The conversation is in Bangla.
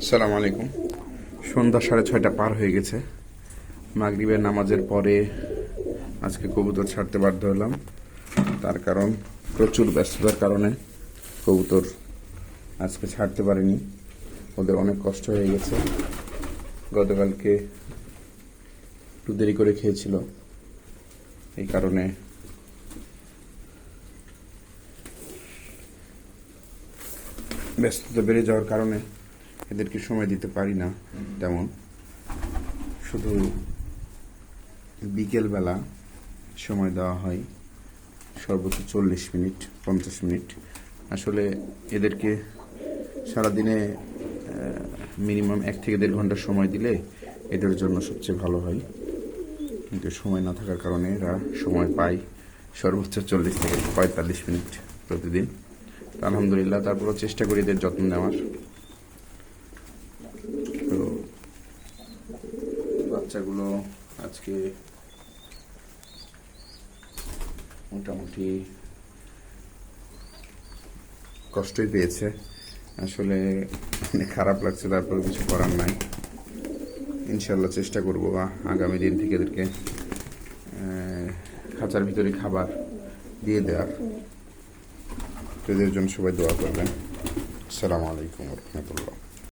আসসালামু আলাইকুম। সন্ধ্যা সাড়ে ছয়টা পার হয়ে গেছে। মাগরিবের নামাজের পরে আজকে কবুতর ছাড়তে বাধ্য হলাম। তার কারণ প্রচুর ব্যস্ততার কারণে কবুতর আজকে ছাড়তে পারিনি। ওদের অনেক কষ্ট হয়ে গেছে। গতকালকে একটু দেরি করে খেয়েছিল। এই কারণে ব্যস্ততা বেড়ে যাওয়ার কারণে এদেরকে সময় দিতে পারি না, তেমন। শুধু বিকেলবেলা সময় দেওয়া হয়, সর্বোচ্চ চল্লিশ মিনিট, পঞ্চাশ মিনিট। আসলে এদেরকে সারাদিনে মিনিমাম এক থেকে দেড় ঘণ্টা সময় দিলে এদের জন্য সবচেয়ে ভালো হয়। কিন্তু সময় না থাকার কারণে এরা সময় পায় সর্বোচ্চ চল্লিশ থেকে পঁয়তাল্লিশ মিনিট প্রতিদিন। আলহামদুলিল্লাহ, তারপরও চেষ্টা করি এদের যত্ন নেওয়ার। বাচ্চাগুলো আজকে মোটামুটি কষ্টই পেয়েছে। আসলে অনেক খারাপ লাগছে তারপর কিছু করার নাই। ইনশাল্লাহ চেষ্টা করব আ- আগামী দিন থেকে এদেরকে খাঁচার ভিতরে খাবার দিয়ে দেওয়ার। এদের জন্য সবাই দোয়া করবেন। আসসালামু আলাইকুম রহমতুল্লাহ।